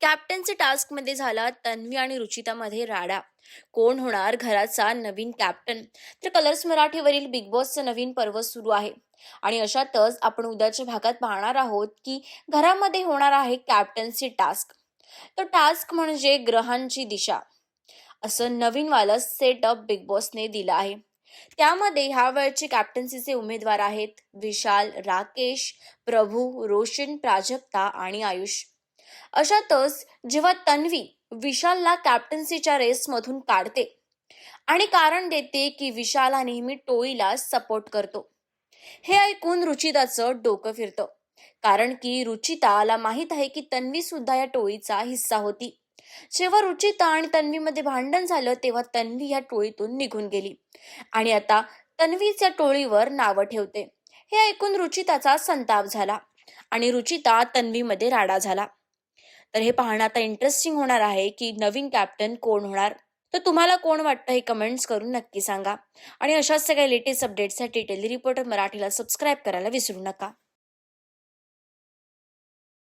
कॅप्टनचे टास्कमध्ये झाला तन्वी आणि रुचितामध्ये राडा. कोण होणार घराचा नवीन कॅप्टन? तर कलर्स मराठीवरील बिग बॉसचं नवीन पर्व सुरू आहे. आणि अशातच आपण उद्याच्या भागात पाहणार आहोत की घरामध्ये होणार आहे कॅप्टनचे टास्क. तो टास्क म्हणजे ग्रहांची दिशा. असं नवीन वालं सेटअप बिग बॉसने दिलं आहे. त्यामध्ये ह्या वेळचे कॅप्टन्सीचे उमेदवार आहेत विशाल राकेश प्रभू रोशन प्राजक्ता आणि आयुष. अशातच जेव्हा तन्वी विशालला कॅप्टन्सीच्या रेसमधून काढते आणि कारण देते की विशाल हा नेहमी टोळीला सपोर्ट करतो. हे ऐकून रुचिताचं डोकं फिरतं. कारण की रुचिताला माहीत आहे की तन्वी सुद्धा या टोळीचा हिस्सा होती. जेव्हा रुचिता आणि तन्वीमध्ये भांडण झालं तेव्हा तन्वी या टोळीतून निघून गेली. आणि आता तन्वीच्या टोळीवर नावं ठेवते. हे ऐकून रुचिताचा संताप झाला आणि रुचिता तन्वीमध्ये राडा झाला. तर हे पाहणं आता इंटरेस्टिंग होणार आहे की नवीन कॅप्टन कोण होणार? तर तुम्हाला कोण वाटतं हे कमेंट्स करून नक्की सांगा. आणि अशाच सगळ्या लेटेस्ट अपडेट्ससाठी टेली रिपोर्टर मराठीला सबस्क्राईब करायला विसरू नका.